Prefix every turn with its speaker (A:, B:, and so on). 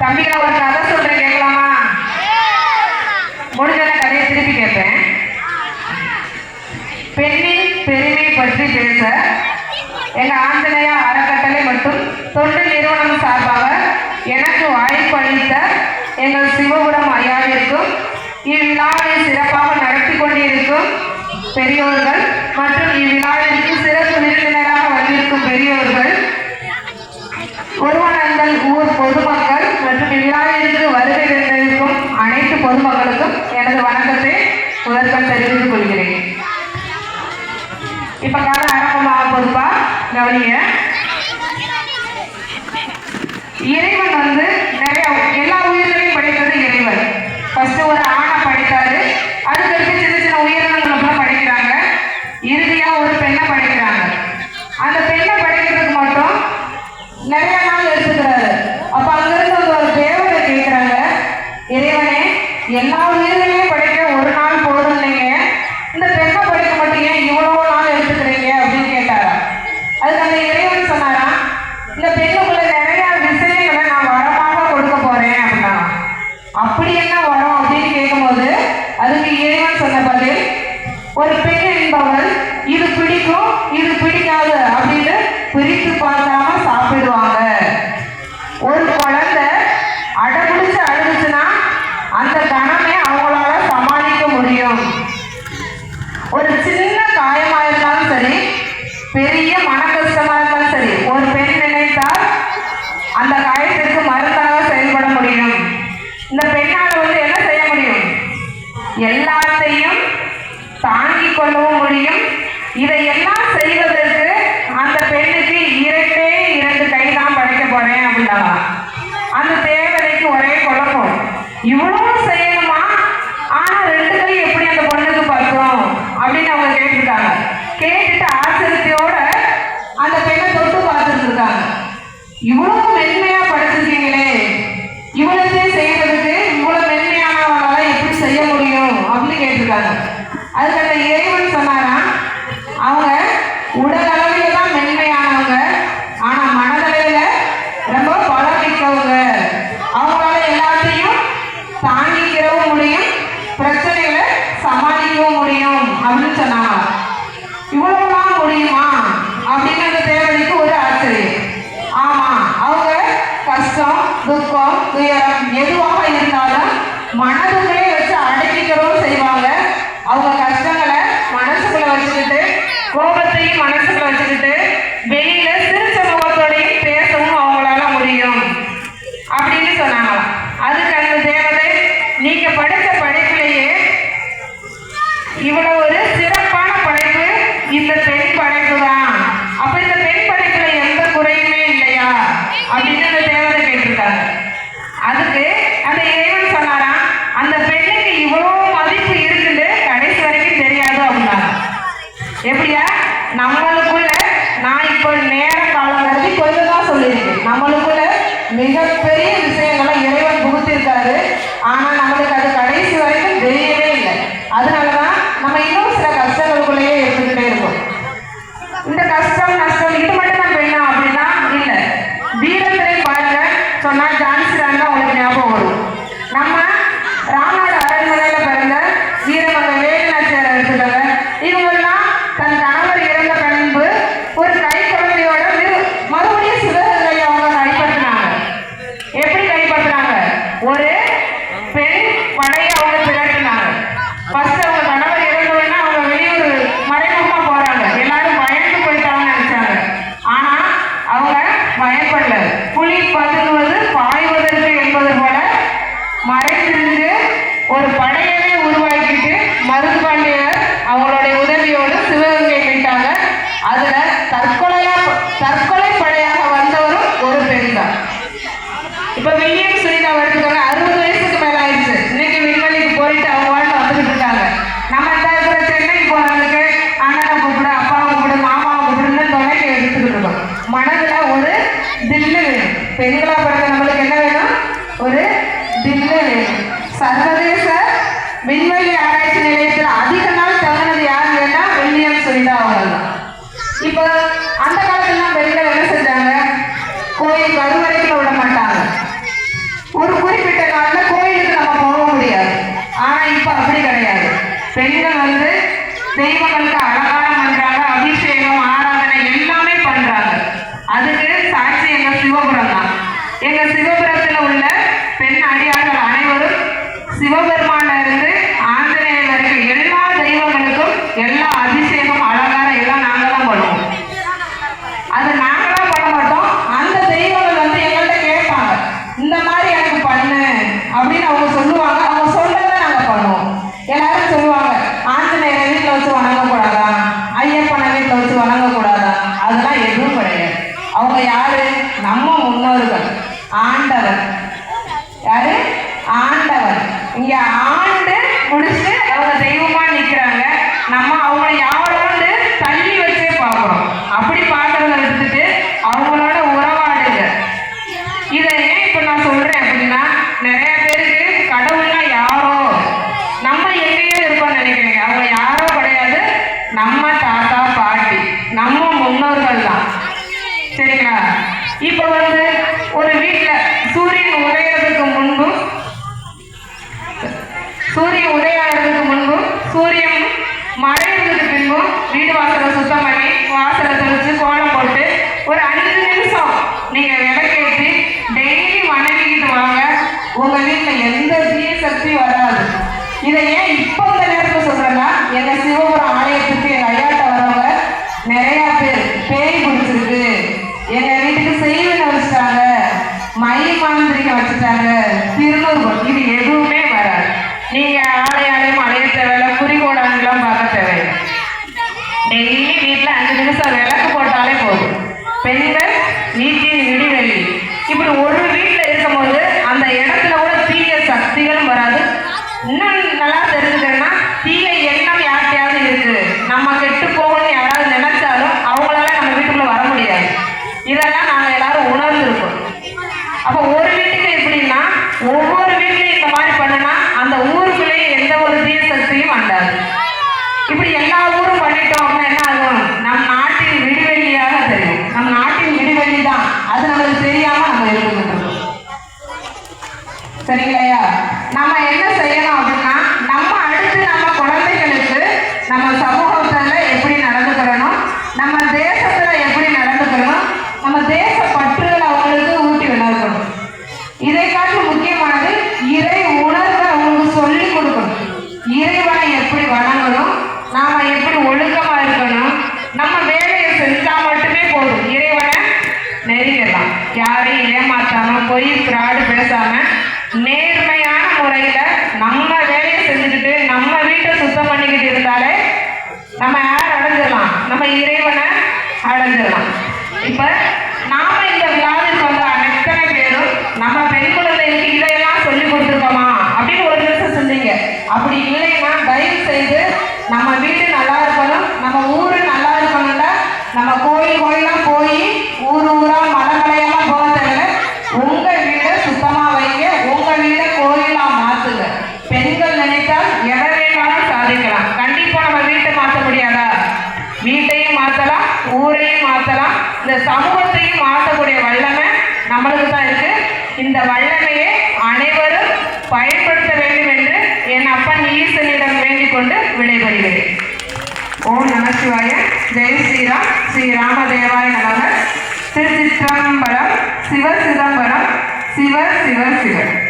A: தம்பி நான் ஒரு கதை சொல்றேன் கேட்கலாமா? முடிஞ்சதை கதையை திருப்பி கேட்பேன். பெண்ணின் பெருமை பற்றி பேச எங்க ஆஞ்சநேயா அறக்கட்டளை மற்றும் தொண்டு நிறுவனம் சார்பாக எனக்கு வாய்ப்பு அளித்த எங்கள் சிவபுரம் ஐயாவிற்கும் இவ்விழாவை சிறப்பாக நடத்தி கொண்டிருக்கும் பெரியோர்கள் மற்றும் இவ்விழாவிற்கு சிறப்பு விருந்தினராக வந்திருக்கும் பெரியோர்கள் ஒருவனங்கள் ஊர் பொதுமக்கள் எனது வணக்கத்தை முதற்கண் தெரிவித்துக் கொள்கிறேன். இப்ப கால ஆரம்பமாக பொதுப்பா. கவனிங்க. பிரித்து பார்க்காம சாப்பிடுவாங்க. ஒரு குழந்தை அடம்பிடிச்சு அழுதுச்சுன்னா அந்த கணமே அவங்களால சமாளிக்க முடியும். ஒரு சின்ன காயமா இருந்தாலும் சரி பெரிய மன கஷ்டமா இருந்தாலும் சரி ஒரு பெண் நினைத்தால் அந்த காயத்திற்கு மருந்தாக செயல்பட முடியும். இந்த பெண்ணால் வந்து என்ன செய்ய முடியும்? எல்லாத்தையும் தாங்கிக் கொள்ளவும் முடியும். இதை அப்படின்னு அதுக்கு அந்த இறைவன் சொன்னாராம் அவங்க உடல் அளவில் தான் மென்மையானவங்க ஆனா மனதளவில் ரொம்ப பலம் அவங்களால எல்லாத்தையும் தாங்கிக்கிறவும் முடியும் பிரச்சனைகளை சமாளிக்கவும் முடியும் அப்படின்னு சொன்னாங்க இவ்வளவுலாம் முடியுமா அப்படின்னு அந்த தேவதைக்கு ஒரு ஆச்சரியம் ஆமா அவங்க கஷ்டம் துக்கம் துயரம் எதுவாக இருந்தாலும் மனதுக்குள்ளே வச்சு அடக்கிக்கிறவும் செய்வாங்க அவங்க கஷ்டங்களை மனசுக்குள்ள வச்சுக்கிட்டு மனசுல வச்சுக்கிட்டு வெளியில சிறு சமூகத்தோடையும் பேசவும் அவங்களால முடியும். அப்படின்னு சொன்னாங்க. அதுக்கு அந்த தேவதை நீங்க படித்த படிப்பிலேயே இவ்வளவு ஒரு சிறப்பான படைப்பு இந்த பெண் படைப்பு தான் அப்ப இந்த பெண் படைப்புல எந்த குறையுமே இல்லையா அப்படின்னு அந்த தேவதை கேட்டிருக்காங்க அதுக்கு அந்த இறைவன் சொன்னாராம் அந்த பெண்ணுக்கு இவ்வளவு மதிப்பு இருக்குன்னு கடைசி வரைக்கும் தெரியாது அப்படின்னாங்க எப்படியா நம்மளுக்குள்ள நான் இப்போ நேர காலம் கருதி கொஞ்சம் தான் சொல்லியிருக்கேன் நம்மளுக்குள்ள மிகப்பெரிய விஷயங்களை இறைவன் புகுத்திருக்காரு. ஆனால் பெண்களா பிறந்த நம்மளுக்கு என்ன வேணும்? ஒரு தில்லு வேணும். சர்வதேச விண்வெளி ஆராய்ச்சி நிலையத்தில் அதிக நாள் தங்கினது யாருன்னு கேட்டா வில்லியம் சுனிதா அவர்கள் தான் இப்போ அந்த காலத்துலாம் பெண்கள் என்ன செஞ்சாங்க? கோயில் கருவறைக்குள்ள விட மாட்டாங்க. ஒரு குறிப்பிட்ட காலத்தில் கோயிலுக்கு நம்ம போக முடியாது. ஆனால் இப்போ அப்படி கிடையாது. பெண்கள் வந்து தெய்வங்களுக்கு எல்லா அதிக அலங்காரம் எல்லாம் நாங்க தான் பண்ணுவோம் அது நாங்களா பண்ண மாட்டோம் அந்த தெய்வங்கள் வந்து எங்கள்கிட்ட கேட்பாங்க இந்த மாதிரி எனக்கு பண்ணு அப்படின்னு அவங்க சொல்லுவாங்க அவங்க சொல்றதை நாங்க பண்ணுவோம் எல்லாரும் சொல்லுவாங்க ஆஞ்சநேயரை வீட்டில் வச்சு வணங்கக்கூடாதா ஐயப்பனை வீட்டில் வச்சு வணங்கக்கூடாதா அதெல்லாம் எதுவும் கிடையாது அவங்க யாரு நம்ம முன்னோர்கள் ஆண்டவர் யாரு ஆண்டவர் இங்க ஆண்டு முடிச்சுட்டு அவங்க தெய்வமா நிக்கிறாங்க நம்ம அவங்கள யாரோடு தள்ளி வச்சே பார்க்கிறோம் அப்படி பார்க்கறத விட்டுட்டு அவங்களோட உறவாடுங்க. இதை ஏன் இப்ப நான் சொல்றேன் அப்படின்னா நிறைய பேருக்கு கடவுள்னா யாரோ? நம்ம எங்கேயோ இருக்கோம்னு நினைக்கிறீங்க. அவங்க யாரோ கிடையாது. நம்ம தாத்தா பாட்டி நம்ம முன்னோர்கள் தான். சரிங்களா? இப்போ வந்து ஒரு வீட்டில் சூரியன் உதயத்துக்கு முன்பு சூரியன் உதயாகிறதுக்கு முன்பும் சூரியன் மறைவதற்கு பின்பும் வீடு வாசலை சுத்தம் பண்ணி வாசலை தெளிச்சு கோலம் போட்டு ஒரு அஞ்சு நிமிஷம் நீங்க விளக்கேற்றி டெய்லி வணங்கிக்கிட்டு வாங்க. உங்க வீட்டுல எந்த தீய சக்தி வராது. இதை ஏன் இப்போ இந்த நேரத்தில் சொல்றேன்னா எங்க சிவபுரம் ஆலயத்துக்கு எங்க ஐயாட்ட வரவங்க நிறைய பேர் பேய் பிடிச்சிருக்கு. எங்க வீட்டுக்கு செய்வன வச்சுட்டாங்க மை மாந்திரிக்க வச்சுட்டாங்க. திருநூறு யாரையும் ஏமாற்றாமல் பொய் ஃப்ராடு பேசாம நேர்மையான முறையில நம்ம வேலையை செஞ்சுக்கிட்டு நம்ம வீட்டை சுத்தம் பண்ணிக்கிட்டு இருந்தாலே நம்ம யார் அடைஞ்சிடலாம்? நம்ம இறைவனை அடைஞ்சிடலாம். இப்போ நாம இந்த விழாவிற்கு வந்த அத்தனை பேரும் நம்ம பெண் குழந்தைகளுக்கு இதையெல்லாம் சொல்லி கொடுத்துருக்கோமா அப்படின்னு ஒரு நிமிஷம் சொன்னீங்க அப்படி இல்லைன்னா தயவு செய்து நம்ம வீடு நல்லா இருக்கணும் நம்ம ஊரு நல்லா இருக்கணும்னா நம்ம கோயில் கோயிலாம் போய் ஊர் ஊரா மலமலையெல்லாம் போக தேவையில்ல உங்க வீடை சுத்தமா வைங்க உங்க வீடை கோயிலா மாத்துங்க பெண்கள் நினைத்தால் எதை வேணாலும் சாதிக்கலாம் கண்டிப்பா நம்ம வீட்டை மாற்ற முடியாதா வீட்டையும் மாத்தலாம் ஊரையும் மாத்தலாம் இந்த சமூகத்தையும் மாற்றக்கூடிய வல்லமை நம்மளுக்கு தான் இருக்கு இந்த வல்லமையை அனைவரும் பயன்படுத்த வேண்டும் என்று என் அப்பன் ஈசனிடம் வேண்டிக் கொண்டு விடைபெறுகிறேன். ஓம் நமசிவாய ஜெய் ஸ்ரீராம். ஸ்ரீ ராமதேவாய நமக திருச்சிற்றம்பலம். சிவ சிதம்பரம். சிவ சிவ சிவன்